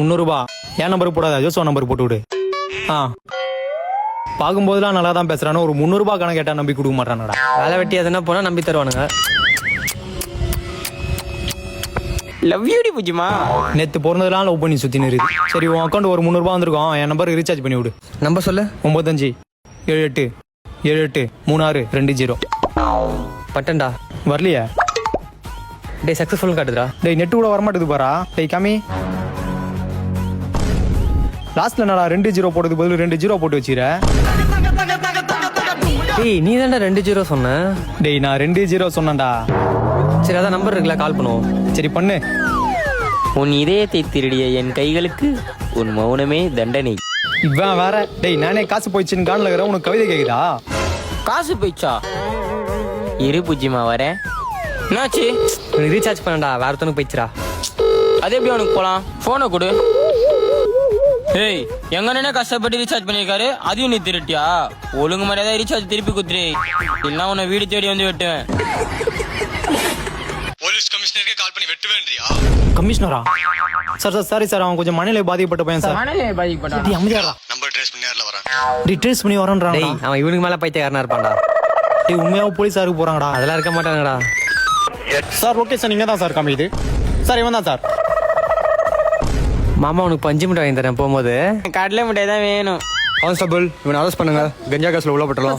முந்நூறுபா. என் நம்பருக்கு போடாத ஜோசோ நம்பருக்கு போட்டு விடு ஆ. பார்க்கும்போதெல்லாம் நல்லா தான் பேசுறானு ஒரு முந்நூறுபா கணக்கு கேட்டா நம்பி கொடுக்க மாட்டானடா. வேலை வெட்டி எதுனா போனா நம்பி தருவானுங்க. லவ் யூடி புஜிமா. நேத்து பிறந்ததுலாம் லவ் பண்ணி சுத்தி நிறுது சரி உன் அக்கௌண்ட் ஒரு முந்நூறுபா வந்திருக்கும். என் நம்பருக்கு ரீசார்ஜ் பண்ணி விடு. நம்பர் சொல்லு. ஒன்பத்தஞ்சு ஏழு எட்டு ஏழு எட்டு மூணு ஆறு ரெண்டு ஜீரோ. பட்டன்டா. வரலையா? டேய் சக்ஸஸ்ஃபுல் காட்டுதுடா. டேய் நெட்டு கூட வரமாட்டேது பாரா. டேய் காமி. லாஸ்ட்ல என்னடா ரெண்டு ஜீரோ போட்டது பதில் ரெண்டு ஜீரோ போட்டு வச்சிர டேய் நீ தான்டா ரெண்டு ஜீரோ சொன்ன. டேய் நான் ரெண்டு ஜீரோ சொன்னேன்டா. சரி அதான் நம்பர் இருக்குல்ல கால் பண்ணுவோம். சரி பண்ணு. உன் இதயத்தை திருடிய என் கைகளுக்கு உன் மௌனமே தண்டனை. இவன் வேற. டேய் நானே காசு போயிடுச்சுன்னு கான்ல இருக்கிற உனக்கு கவிதை கேக்குதா? காசு போயிச்சா இரு புஜிமா வரேன். என்னாச்சு? ரீசார்ஜ் பண்ணடா வேற ஒருத்தனுக்கு போயிடுச்சுடா. அது எப்படி அவனுக்கு போலாம்? போனை கொடு. ஏய் எங்க அண்ணனே கஷ்டப்பட்டு ரீசார்ஜ் பண்ணிருக்காரு அதையும் நீ திருட்டியா? ஒழுங்கு மரியாதை ரீசார்ஜ் திருப்பி குத்துரு இல்லைன்னா உன்னை வீடு தேடி வந்து வெட்டுவேன். போலீஸ் கமிஷனருக்கே கால் பண்ணி வெட்டுவேன்றியா? கமிஷனரா? சார் சார் சாரி சார் அவன் கொஞ்சம் மனநிலை பாதிக்கப்பட்ட பையன் சார். டேய் அமைதியாடா நம்பர் ட்ரேஸ் பண்ணி நேரில் வரேன். ட்ரேஸ் பண்ணி வரேன்றான் டேய் அவன் இவனுக்கு மேல பைத்தியக்காரனா இருப்பான்டா. டேய் உண்மையாவும் போலீஸாருக்கு போறாங்கடா அதெல்லாம் இருக்க மாட்டாங்கடா சார் ஓகே சார் நீங்க தான் சார் காமிக்குது. சார் இவன் தான் சார். மாமா உனக்கு பஞ்சு மிட்டாய் வாங்கி தரேன் போகும்போது. கடலை மிட்டாய் தான் வேணும். கான்ஸ்டபிள் இவனை அரெஸ்ட் பண்ணுங்க. கஞ்சா காசுல உள்ள போட்டலாம்